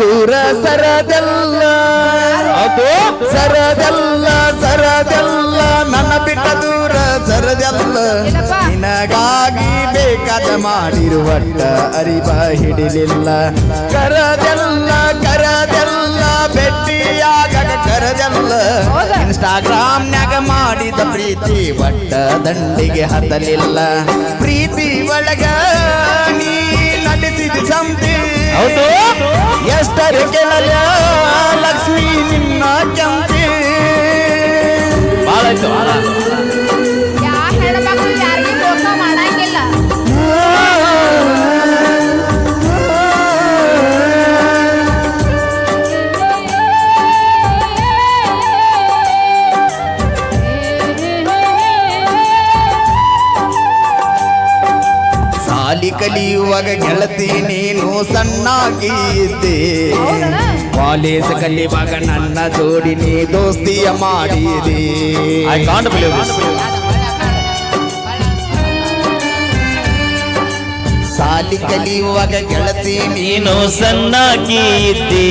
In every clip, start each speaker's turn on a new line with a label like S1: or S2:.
S1: ದೂರ ಸರದೆಲ್ಲ.
S2: ಅದು
S1: ಸರದೆಲ್ಲ ಸರದೆಲ್ಲ. ನನ್ನ ಬಿಟ್ಟ ದೂರ ಸರದೆಲ್ಲ. ನಿನಗಾಗಿ ಬೇಕಾದ ಮಾಡಿರುವಟ್ಟ ಅರಿವ ಹಿಡಿಲಿಲ್ಲ. ಕರದೆಲ್ಲ ಕರದೆಲ್ಲ ಭೇಟಿಯಾಗ ಕರದೆಲ್ಲ. ಇನ್ಸ್ಟಾಗ್ರಾಮ್ನ್ಯಾಗ ಮಾಡಿದ ಪ್ರೀತಿ ಒಟ್ಟ ದಂಡಿಗೆ ಹತ್ತಲಿಲ್ಲ. ಪ್ರೀತಿ ಒಳಗ ನಡೆಸಿದ ಸಂತಿ.
S2: ಹೌದು.
S1: ಎಷ್ಟರ ಕೆಳಗ ಲಕ್ಷ್ಮಿ ನಿನ್ನ ಕೆಂಪಿ
S2: ಭಾಳ
S1: ಕಲಿಯುವಾಗ ಗೆಳತಿ ನೀನು ಸಣ್ಣಾಗಿ ಇದ್ದೆ. ಕಾಲೇಜ್ ಕಲಿಯುವಾಗ ನನ್ನ ಜೋಡಿ ನೀ ದೋಸ್ತಿಯ ಮಾಡಿದೆ.
S2: ಐ ಕಾಂಟ್ ಬಿಲೀವ್
S1: ಸಾಲಿ ಕಲಿಯುವಾಗ ಗೆಳತಿ ನೀನು
S2: ಸಣ್ಣಾಗಿದ್ದೆ ಸಣ್ಣಾಕಿ ಇದ್ದಿ.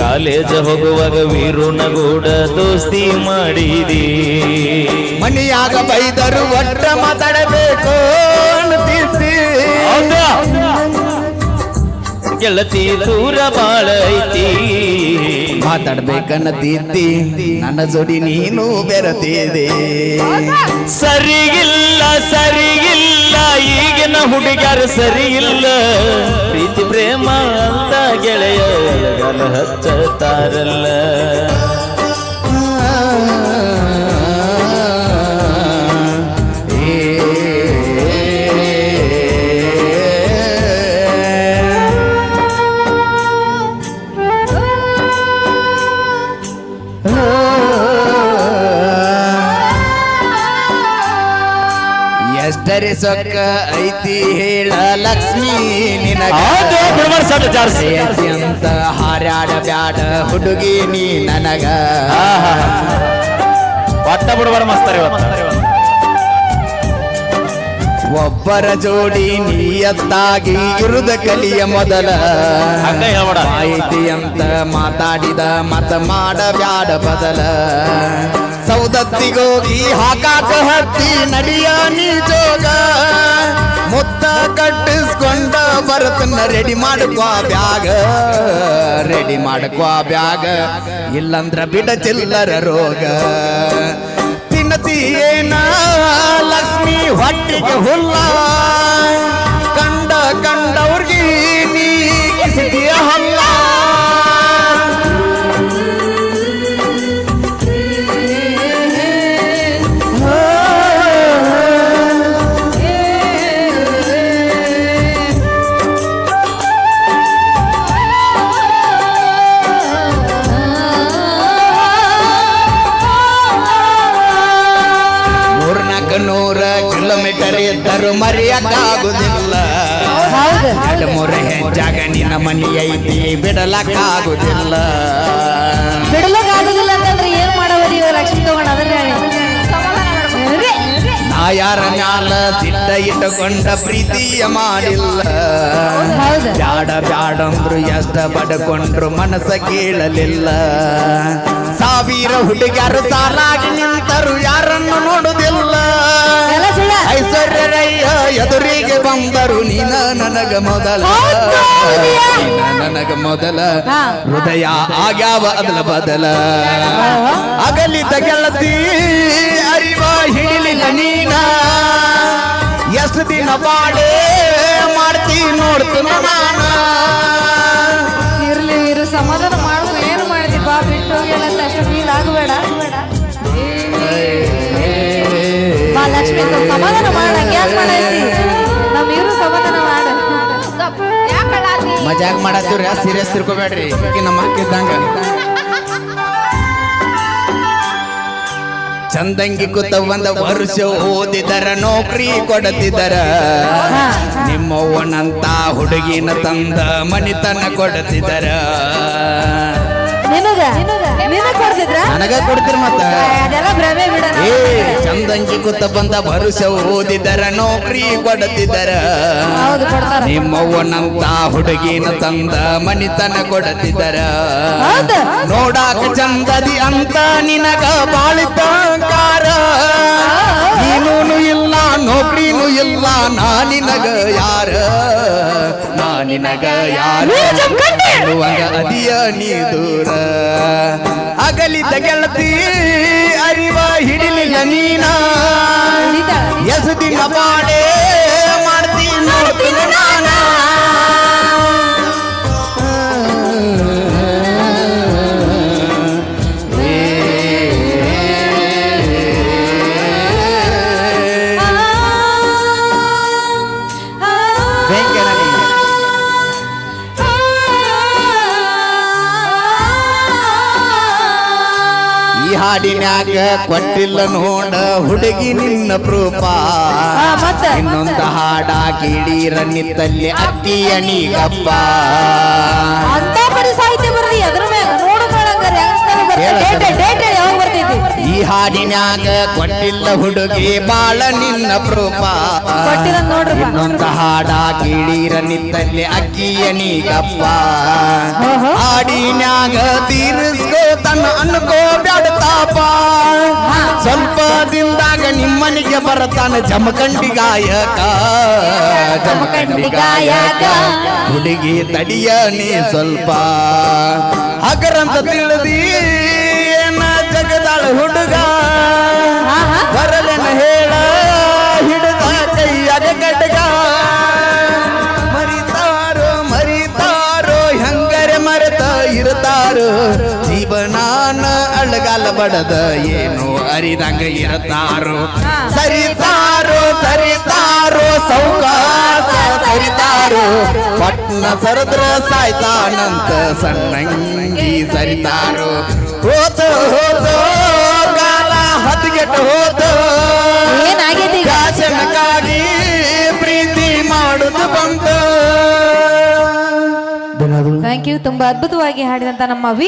S2: ಕಾಲೇಜ್ ಹೋಗುವಾಗ ವೀರುಣ ಗೂಡ ದೋಸ್ತಿ ಮಾಡಿದಿ.
S1: ಮನೆಯಾಗ ಬೈದರು ಒಟ್ಟ ಮಾತಾಡಬೇಕು?
S2: ಗೆಳತಿ ದೂರ ಬಾಳೈತಿ. ಐತಿ
S1: ಮಾತಾಡ್ಬೇಕನ್ನತಿದ್ದಿ ನನ್ನ ಜೋಡಿ ನೀನು ಬೆರತಿದೆ.
S2: ಸರಿಗಿಲ್ಲ ಸರಿಗಿಲ್ಲ ಈಗಿನ ಹುಡುಗರು ಸರಿಗಿಲ್ಲ. ಇಲ್ಲ ಪ್ರೀತಿ ಪ್ರೇಮ ಅಂತ ಗೆಳೆಯ ಹಚ್ಚತಾರಲ್ಲ.
S1: ಎಷ್ಟರೆ ಸೊಕ್ಕ ಐತಿ ಹೇಳ ಲಕ್ಷ್ಮಿ ನಿನಗ.
S2: ಹೌದು, ಬಿಡ್ಬಾರ್ದು ಸಡ್ಡ ಜಾರ್ಸಿ.
S1: ಅಂತ ಹಾರ್ಯಾಡ ಬ್ಯಾಡ ಹುಡುಗಿ ನೀ ನನಗ.
S2: ಒಟ್ಟ ಬಿಡುವರ ಮಸ್ತಾರ ಇವತ್ತು.
S1: ಒಬ್ಬರ ಜೋಡಿ ನೀಯತ್ತಾಗಿ ಇರುದ ಕಲಿಯ ಮೊದಲ. ಮಾಹಿತಿ ಅಂತ ಮಾತಾಡಿದ ಮತ ಮಾಡ ಬ್ಯಾಡ ಬದಲ. ಸೌದತ್ತಿಗೋಗಿ ಹಾಕಾಕ ಹತ್ತಿ ನಡಿಯ ನೀ ಜೋಗ. ಮುತ್ತ ಕಟ್ಟಿಸ್ಕೊಂಡ ಬರತನ್ನ ರೆಡಿ ಮಾಡ್ಕೋ ಬ್ಯಾಗ. ರೆಡಿ ಮಾಡ್ಕೋ ಬ್ಯಾಗ. ಇಲ್ಲಂದ್ರ ಬಿಡ ಚಿಲ್ಲರ ರೋಗ. ತಿನ್ನತಿ ಏನ ಲಕ್ಷ್ಮಿ ಹೊಟ್ಟಿಗೆ ಹುಲ್ಲ ಕಿಲೋಮೀಟರ್ ಇದ್ದರು ಮರೆಯಕ್ಕಾಗುದಿಲ್ಲ ಎರಡು ಮೂರು ಹೆಜ್ಜಾಗ ನಿನ್ನ ಮನಿ ಐತಿ ಬಿಡಲಕ್ಕಾಗುದಿಲ್ಲ.
S3: ಬಿಡಲಕ್ಕಾಗುದಿಲ್ಲ ಅಂತಂದ್ರೆ ಏನ್ ಮಾಡವರಿ ಲಕ್ಷ್ಮಿ ತಗೊಂಡ ಅದನ್ನ.
S1: ನಾ ಯಾರ ಮ್ಯಾಲ ಚಿಟ್ಟ ಇಟ್ಟುಕೊಂಡ ಪ್ರೀತಿಯ ಮಾಡಿಲ್ಲ. ಬ್ಯಾಡ ಬ್ಯಾಡ ಅಂದ್ರು ಎಷ್ಟ ಬಡಕೊಂಡ್ರು ಮನಸ್ಸ ಕೇಳಲಿಲ್ಲ. ಸಾವಿರ ಹುಡುಗಿಯರು ಸಾಲಾಗಿ ನಿಂತರು ನನಗ ಮೊದಲ. ನೀನ ನನಗ ಮೊದಲ. ಹೃದಯ ಆಗ್ಯಾವ ಅದಲ ಬದಲ. ಅಗಲಿದ ಗೆಳತಿ ಅರಿವ ಹಿಡಿಲಿಲ್ಲ ನೀನ. ಎಷ್ಟು ದಿನ ಬಾಳೆ ಮಾಡ್ತಿ ನೋಡ್ತು ನಾನ.
S3: ಇರ್ಲಿ ಇರು ಸಮಾಧಾನ ಮಾಡು. ಏನು ಮಾಡಿದಿ ಬಾ ಬಿಟ್ಟು ಹೋಗ್ಯಾಳ ಅಂತ ಅಷ್ಟು ಫೀಲ್ ಆಗಬೇಡ. ಬಾ ಲಕ್ಷ್ಮಿ ಸಮಾಧಾನ ಮಾಡ. ಯಾಕೆ ಮಾಡೈತಿ?
S1: ಮಜಾಕ್ ಮಾಡತ್ತೀವ್ರಿ ಸೀರಿಯಸ್ ತಿರ್ಕೋಬೇಡ್ರಿ. ನಮ್ಮ ಹಾಕಿದ್ದಂಗ ಚಂದಂಗಿ ಕೂತ ಒಂದ ವರ್ಷ ಓದಿದರ ನೌಕರಿ ಕೊಡತಿದರ. ನಿಮ್ಮವ್ವನಂತ ಹುಡುಗಿನ ತಂದ ಮನಿತನ ಕೊಡತಿದರ.
S3: ಕೊಡ್ತಿದ್ರ?
S1: ನನಗ ಕೊಡ್ತಿರ್ ಮತ್ತ?
S3: ಅದೆಲ್ಲ ಭ್ರಮೆ ಬಿಡ
S1: ಏ ಚಂದಂಗಿ ಕೂತ ಬಂದ ಭರುಷ ಓದಿದರ ನೌಕರಿ ಕೊಡತಿದ್ದರ
S3: ಹೌದು ಕೊಡ್ತಾರ.
S1: ನಿಮ್ಮವ್ವನಂತ ಹುಡುಗಿನ ತಂದ ಮನಿತನ ಕೊಡತಿದರ.
S3: ಹೌದು.
S1: ನೋಡಾಕ ಚಂದದಿ ಅಂತ ನಿನಗ ಬಾಳಿತಂಕಾರ ನೀನು ಇಲ್ಲ ನೌಕರಿನೂ ಇಲ್ಲ ನಾ ನಿನಗ ಯಾರ? ನಾ ನಿನಗ ಯಾರ? ಅದಿಯ ನೀ ದೂರ. ಅಗಲಿದ ಗೆಳತಿ ಅರಿವ ಹಿಡಿಲಿಲ್ಲ ನೀನ? ಎಸದಿನ ಬಾಳೆ ಮಾಡ್ತೀನಿ ನಾನ? ಹಾಡಿನ್ಯಾಗ ಕೊಟ್ಟಿಲ್ಲ ನೋಡ ಹುಡುಗಿ ನಿನ್ನ ಪ್ರೂಪ ಇನ್ನೊಂದ ಹಾಡ ಕಿಡೀರ ನಿತ್ತಲ್ಲಿ ಅತ್ತಿಯ ನೀಗಪ್ಪ
S3: ಅಂತ ಬರೀ ಸಾಹಿತ್ಯ ಬರ್ರಿ ಅದ್ರ ಮ್ಯಾಗ ನೋಡು
S1: ಈ ಹಾಡಿನ್ಯಾಗ ಕೊಟ್ಟಿಲ್ಲ ಹುಡುಗಿ ಬಾಳ ನಿನ್ನ ಪ್ರೂಪ
S3: ಕೊಟ್ಟಿಲ್ಲ.
S1: ಇನ್ನೊಂದು ಹಾಡ ಕಿಡೀರ ನಿತ್ತಲ್ಲಿ ಅಕ್ಕಿಯ ನೀಗಪ್ಪ.
S3: ಹಾಡಿನಾಗ
S1: ಹಾಡಿನ್ಯಾಗ ತೀರಿಸ್ಕೋ ತನ್ನ ಅನ್ಕೋ ಬ್ಯಾಡತಾಪ ಸ್ವಲ್ಪ ದಿನದಾಗ ನಿಮ್ಮನಿಗೆ ಬರತಾನ ಜಮಖಂಡಿ ಗಾಯಕ.
S3: ಜಮಖಂಡಿ ಗಾಯಕ.
S1: ಹುಡುಗಿ ತಡಿಯ ನೀ ಸ್ವಲ್ಪ. ಹಗರಂತ ತಿಳಿದಿ ಹುಡುಗ. ಬರಲೆನ ಹೇಳ ಹಿಡಿದ ಕೈಯಾಗ ಗಡ್ಗ ಮರಿತಾರೋ ಮರಿತಾರೋ ಹೆಂಗರೆ ಮರೆತ ಇರ್ತಾರೋ ಜೀವನಾನ ಅಳಗಾಲ ಬಡದ ಏನು ಅರಿದಂಗ ಇರುತ್ತಾರೋ. ಸರಿತಾರೋ ಸರಿತಾರೋ ಸೌಕಾಸ ಸರಿತಾರೋ. ಪಟ್ನ ಸರದ್ರ ಸಾಯ್ತಾನಂತ ಸಣ್ಣಂಗಿ ಸರಿತಾರೋ. ಹೋತ
S3: ತುಂಬಾ ಅದ್ಭುತವಾಗಿ ಹಾಡಿದಂತ ನಮ್ಮ ವಿ